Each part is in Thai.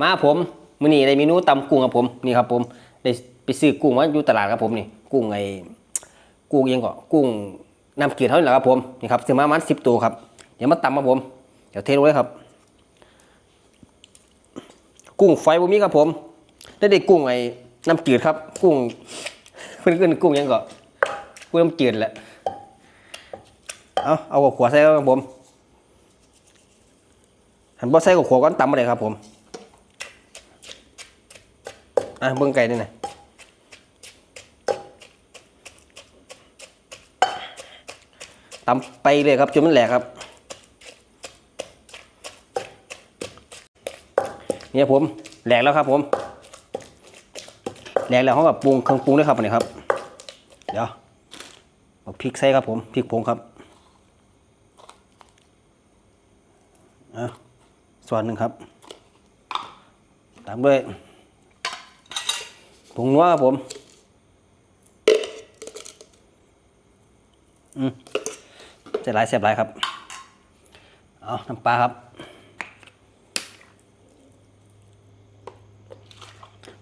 มาผมมื้อนี้ได้เมนูตำกุ้งครับผมนี่ครับผมได้ไปซื้อกุ้งมาอยู่ตลาดครับผมนี่กุ้งไอ้กุ้งยังก็กุ้งน้ำเกลือเท่านี้แหละครับผมนี่ครับซื้อมาประมาณ10ตัวครับเดี๋ยวมาตำครับผมเดี๋ยวเทลงเลยครับ กุ้งไฟบ่มีครับผมได้ได้กุ้งไอ้น้ำจืดครับ กุ้งเพิ่นขึ้นกุ้งยังก็กุ้งน้ำจืดแหละเอาเอากับขวดใส่ครับผมหันบ่ใส่กับขวดก้อนตำมาเลยครับผม อะเบิ่งไก่นี่นะตำไปเลยครับจนมันแหลกครับ เนี่ยผมแหลกแล้วครับผมแหลกแล้วเขาแบบปรุงเครื่องปรุงด้วยครับนนี้ครับ เดี๋ยวเอาพริกใส่ครับผมพริกผงครับอะส่วนหนึ่งครับ ตามด้วย ผงนัวครับผมอืมเสียหลายเสียบหลายครับ เอาน้ำปลาครับ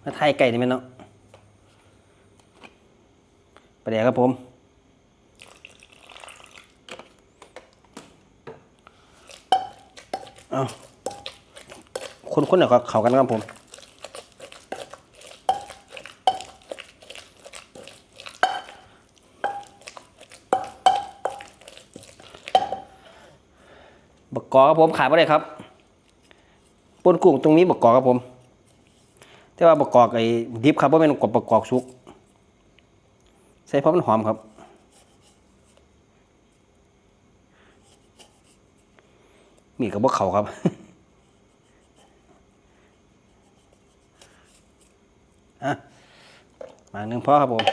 มาไทยไก่นี่แมันเนาะประเดี๋ยวครับผมเอาคนคนๆเดี๋ยวก็เขากันครับผม บักกอครับผมขายไปเลยครับปนกุ้งตรงนี้บักกอครับผม แต่ว่าประกอบไอ้ดิบครับว่าเป็นกบประกอบสุก ใส่เพราะมันหอมครับมีกับพวกเขาครับอะมาหนึ่งพ่อครับผม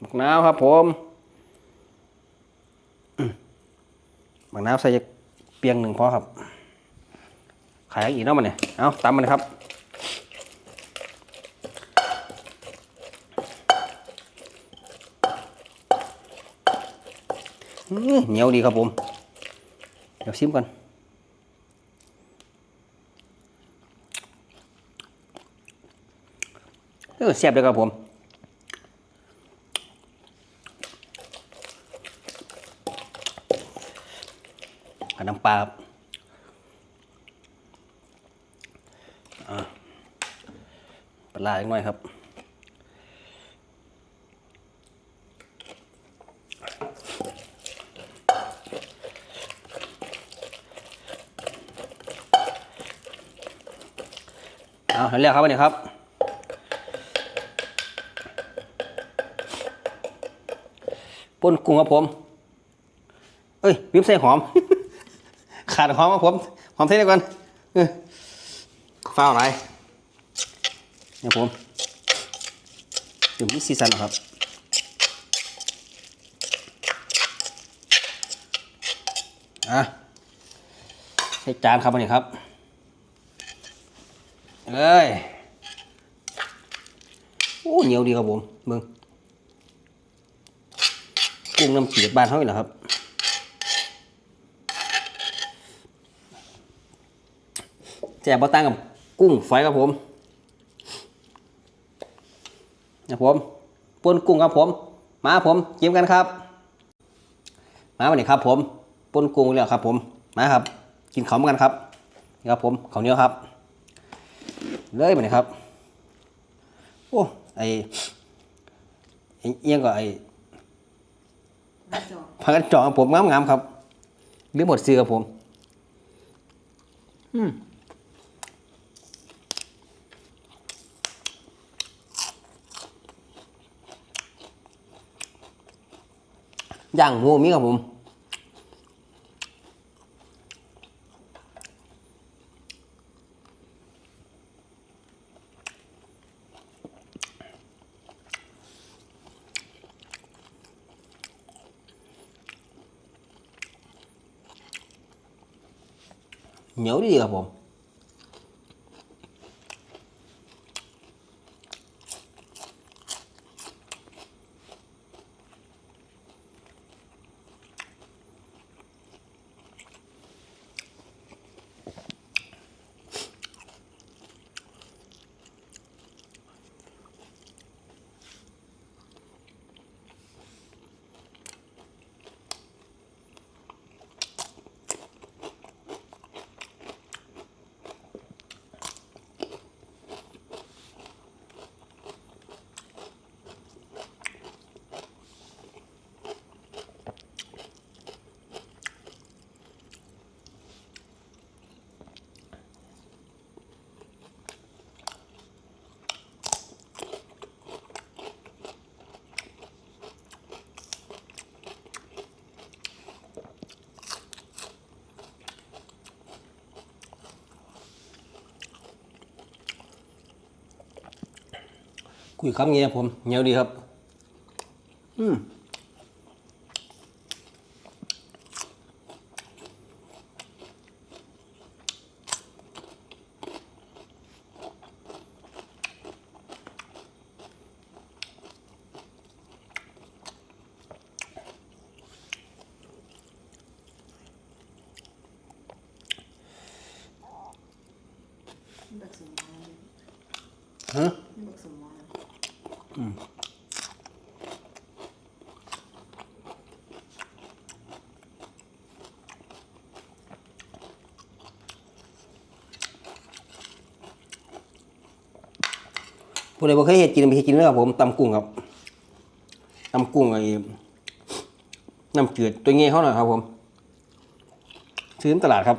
หมักน้าวครับผมอืม หมักน้าวใส่เปียงหนึ่งพอครับ ขายอีกเนาะมันเนี่ยเอาตำมันเลยครับเหนียวดีครับผม เดี๋ยวชิมกันเออแซ่บเลยครับผม น้ำปลาปลาอีกหน่อยครับเอาเรียกครับวันนี้ครับปนกุ้งครับผม เอ้ยวิมใส่หอม ขาดหอมครับผมหอมใส่ด้ก่อนเออฟ้าวอะไรเนี่ยผมดื่ที่ซีซันครับอะใส่จานครับวันนี้ครับเอ้ยโอ้เหนียวดีครับผมมึงกุ้งน้ำจืดบ้านเขาอีกเหรอครับ แจ่บะตั้งกับกุ้งฝอยครับผมนะผมปนกุ้งครับผม มาผมจิ้มกันครับ มาวันนี้ครับ ผมปนกุ้งแล้วครับ ผมมาครับ กินข้าวเหมือนกันครับนี่ครับผมข้าวเหนียวครับ เลยไปนะครับโอ้ไอไอเอียงก็ไอพักกันจองผมงามๆครับหรือหมดซื้อครับผม อืม ย่างหมูมีครับผมเหนียวดีครับผม คุยคำเงี้ยผมเหนียวดีครับ อืมนี่บั ผู้ใดบ่เคยเห็ดกินไปเฮ็ดกินเด้อครับผมตำกุ้งครับตำกุ้งไอ้น้ำจืดตัวเงี้ยเขาหน่อยครับผมซื้อในตลาดครับ